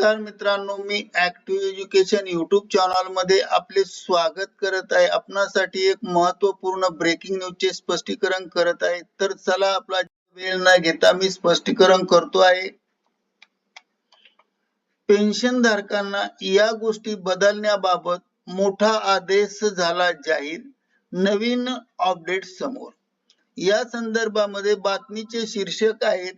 नमस्कार मित्रांनो मी ऍक्टिव्ह एज्युकेशन युट्यूब चॅनलमध्ये आपले स्वागत करत आहे. आपणासाठी एक महत्त्वपूर्ण ब्रेकिंग न्यूजचे स्पष्टीकरण करत आहे. तर चला आपला वेळ न घेता मी स्पष्टीकरण करतो आहे. पेन्शन धारकांना या गोष्टी बदलण्याबाबत मोठा आदेश झाला जाहीर. नवीन अपडेट समोर. या संदर्भामध्ये बातमीचे शीर्षक आहेत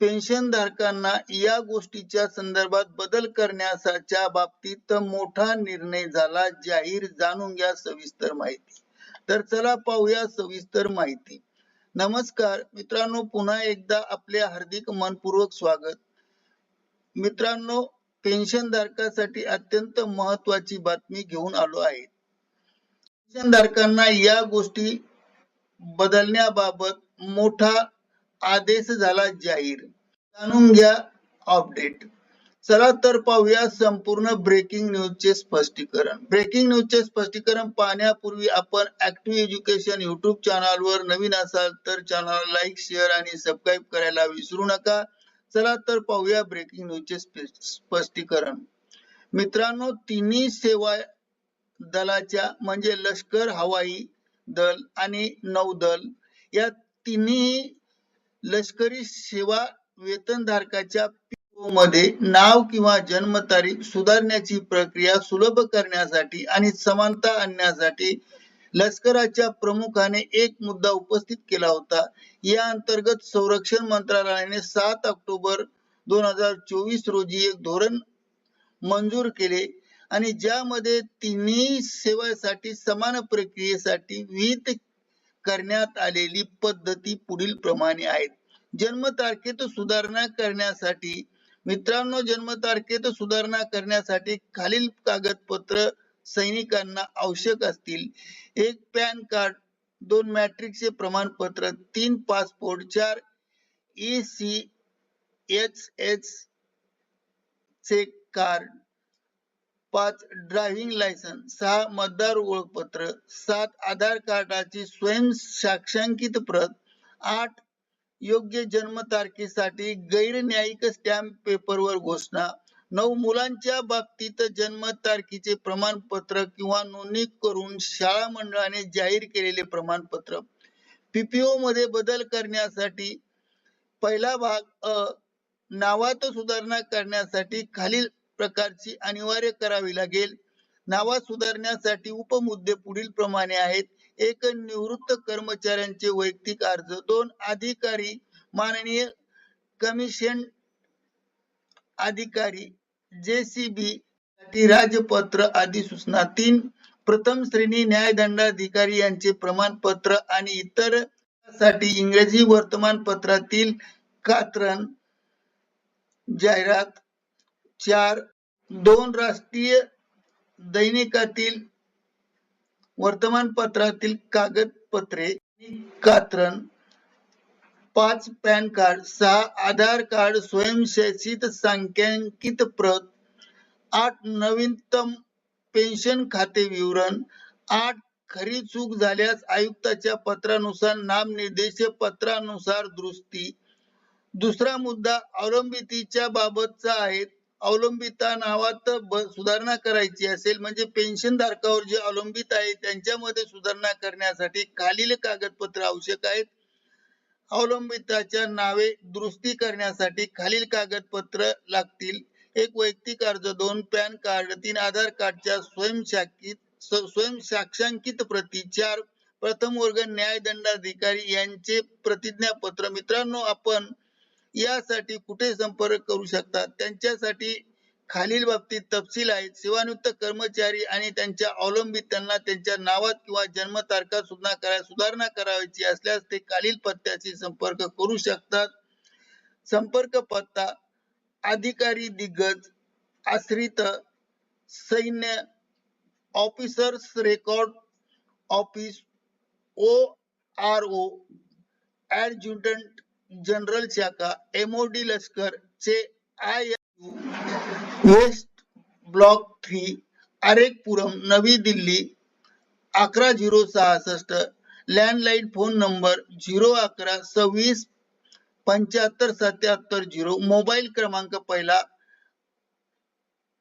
पेन्शन धारकांना या गोष्टीच्या संदर्भात बदल करण्याच्या बाबतीत मोठा निर्णय झाला जाहीर जाणून घ्या सविस्तर माहिती. तर चला पाहूया सविस्तर माहिती. नमस्कार मित्रांनो पुन्हा एकदा आपले हार्दिक मनपूर्वक स्वागत. मित्रांनो पेन्शन धारकासाठी अत्यंत महत्वाची बातमी घेऊन आलो आहे. पेन्शन धारकांना या गोष्टी बदलण्याबाबत मोठा आदेश झाला जाहीर. जाणून घ्या अपडेट. चला तर पाहूया संपूर्ण ब्रेकिंग न्यूजचे स्पष्टीकरण. ब्रेकिंग न्यूजचे स्पष्टीकरण पाहण्यापूर्वी आपण ऍक्टिव्ह एज्युकेशन युट्यूब चॅनलवर नवीन असाल तर चॅनल लाईक शेअर आणि सबस्क्राईब करायला विसरू नका. चला तर पाहूया ब्रेकिंग न्यूजचे स्पष्टीकरण. मित्रांनो तिन्ही सेवा दलाच्या म्हणजे लष्कर हवाई दल आणि नौदल या तिन्ही लष्करी सेवा वेतनधारकाच्या मध्ये नाव किंवा जन्मतारीख सुधारण्याची प्रक्रिया सुलभ करण्यासाठी आणि समानता आणण्यासाठी लष्कराच्या प्रमुखाने एक मुद्दा उपस्थित केला होता. या अंतर्गत संरक्षण मंत्रालयाने सात ऑक्टोबर दोन हजार चोवीस रोजी एक धोरण मंजूर केले आणि ज्यामध्ये तिन्ही सेवासाठी समान प्रक्रियेसाठी विहित करण्यात आलेली पद्धती पुढील प्रमाणे आहेत. जन्मतारखेत सुधारणा करण्यासाठी मित्रांनो जन्मतारखेत सुधारणा करण्यासाठी खालील कागदपत्र सैनिकांना आवश्यक असतील. एक पॅन कार्ड दोन मॅट्रिकचे प्रमाणपत्र तीन पासपोर्ट चार ई सी एच एच चे कार्ड पाच ड्रायव्हिंग लायसन्स सहा मतदार ओळखपत्र सात आधार कार्डाची स्वयं साक्षांकित प्रत आठ योग्य जन्मतारखेसाठी तारखेसाठी गैरन्यायिक स्टॅम्प पेपरवर घोषणा नऊ मुलांच्या बाबतीत जन्मतारखेचे प्रमाणपत्र किंवा नोंदणी करून शाळा मंडळाने जाहीर केलेले प्रमाणपत्र. पीपीओ मध्ये बदल करण्यासाठी पहिला भाग अ नावात सुधारणा करण्यासाठी खालील प्रकारची अनिवार्य करावी लागेल. नावा सुधारण्यासाठी उपमुद्दे पुढील प्रमाणे आहेत. एक निवृत्त कर्मचाऱ्यांचे वैयक्तिक अर्ज दोन अधिकारी माननीय कमिशन अधिकारी जेसीबी साठी राजपत्र आदी सूचना तीन प्रथम श्रेणी न्यायदंडाधिकारी यांचे प्रमाणपत्र आणि इतरसाठी इंग्रजी वर्तमानपत्रातील कात्रण जाहिरात चार दोन राष्ट्रीय दैनिकातील वर्तमानपत्रातील कागदपत्रे कात्रण पाच पॅन कार्ड सहा आधार कार्ड स्वयंशासित सांख्यिकीत प्रत आठ नवीनतम पेन्शन खाते विवरण आठ खरी चूक झाल्यास आयुक्ताच्या पत्रानुसार नामनिर्देश पत्रानुसार दुरुस्ती दुसरा मुद्दा अवलंबितीच्या बाबतचा आहे. अवलंबिता नावात सुधारणा करायची असेल म्हणजे पेन्शन धारकावर जे अवलंबित आहे त्यांच्यामध्ये सुधारणा करण्यासाठी खालील कागदपत्र आवश्यक आहेत. अवलंबिताच्या नावे दुरुस्ती करण्यासाठी खालील कागदपत्र लागतील. एक वैयक्तिक अर्ज दोन पॅन कार्ड तीन आधार कार्डच्या स्वयंशाखित स्वयंसाक्षांकित प्रती चार प्रथम वर्ग न्यायदंडाधिकारी यांचे प्रतिज्ञापत्र. मित्रांनो आपण यासाठी कुठे संपर्क करू शकतात? त्यांच्यासाठी खालील बाबतीत तपशील आहेत. सेवानिवृत्त कर्मचारी आणि त्यांच्या अवलंबितांना त्यांच्या नावात किंवा जन्मतारखा सुधारणा करा सुधारणा करायची असल्यास ते खालील पत्त्याशी संपर्क करू शकतात. संपर्क पत्ता अधिकारी दिग्गज आश्रित सैन्य officers record office O R O adjutant general शाखा एमओडी लष्कर चे आय वेस्ट ब्लॉक थ्री आरेकपुरम नवी दिल्ली अकरा झिरो सहासष्ट लँडलाईन फोन नंबर झिरो अकरा सव्वीस पंच्याहत्तर सत्याहत्तर झिरो मोबाईल क्रमांक पहिला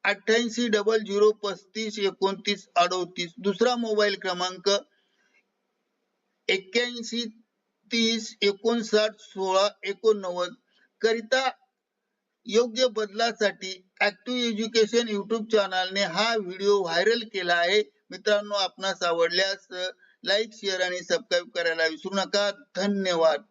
अठ्ठ्याऐंशी डबल झिरो पस्तीस एकोणतीस अडोतीस दुसरा मोबाईल क्रमांक एक्क्याऐंशी तीस एकोणसाठ सोळा एकोणनव्वद करिता योग्य बदलासाठी ऍक्टिव्ह एज्युकेशन युट्यूब चॅनलने हा व्हिडिओ व्हायरल केला आहे. मित्रांनो आपणास आवडल्यास लाईक शेअर आणि सबस्क्राईब करायला विसरू नका. धन्यवाद.